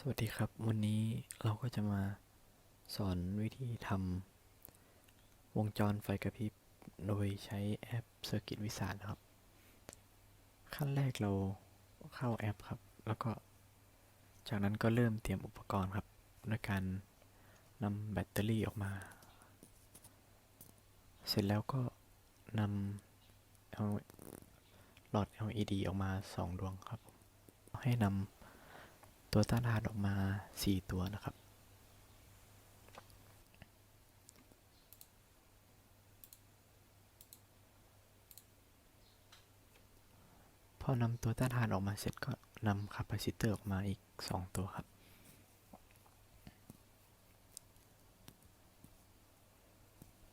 สวัสดีครับวันนี้เราก็จะมาสอนวิธีทำวงจรไฟกระพริบ โดยใช้แอป Circuit Wizard นะครับ ขั้นแรกเราเข้าแอปครับ แล้วก็จากนั้นก็เริ่มเตรียมอุปกรณ์ครับด้วยการนำแบตเตอรี่ออกมา เสร็จแล้วก็นำเอาหลอด LED ออกมา 2 ดวงครับ ให้นำ ตัวต้านทานออกมา 4 ตัวนะครับ พอนำตัวต้านทานออกมาเสร็จก็นำคาปาซิเตอร์ออกมาอีก 2 ตัวครับ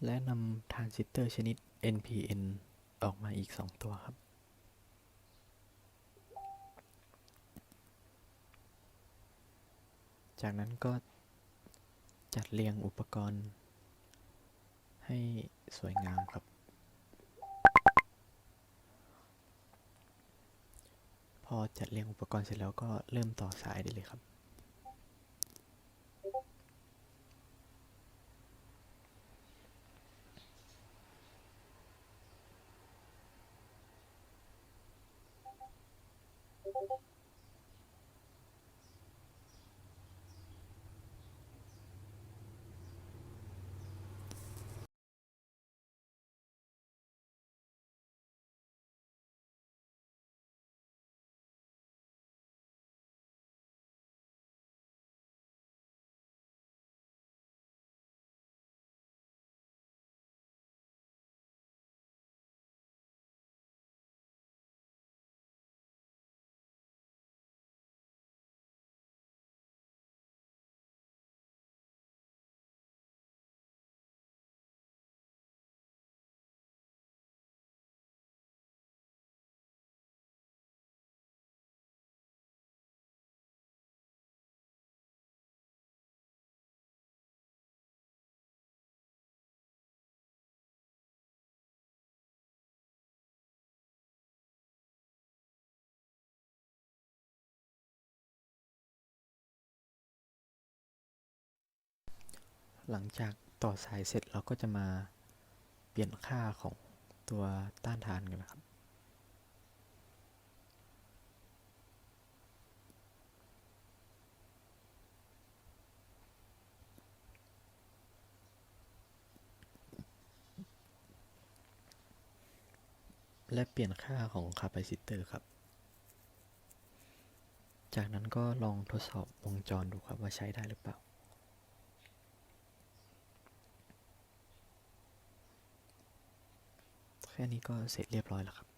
และนำทรานซิสเตอร์ชนิด NPN ออกมาอีก 2 ตัวครับ จากนั้นก็จัดเรียงอุปกรณ์ ให้สวยงามครับ พอจัดเรียงอุปกรณ์เสร็จแล้วก็เริ่มต่อสายได้เลยครับ หลังจากต่อสายเสร็จเราก็จะมาเปลี่ยนค่าของตัวต้านทานกันนะครับ และเปลี่ยนค่าของคาปาซิเตอร์ครับ จากนั้นก็ลองทดสอบวงจรดูครับว่าใช้ได้หรือเปล่า แค่นี้ก็เสร็จเรียบร้อยแล้วครับ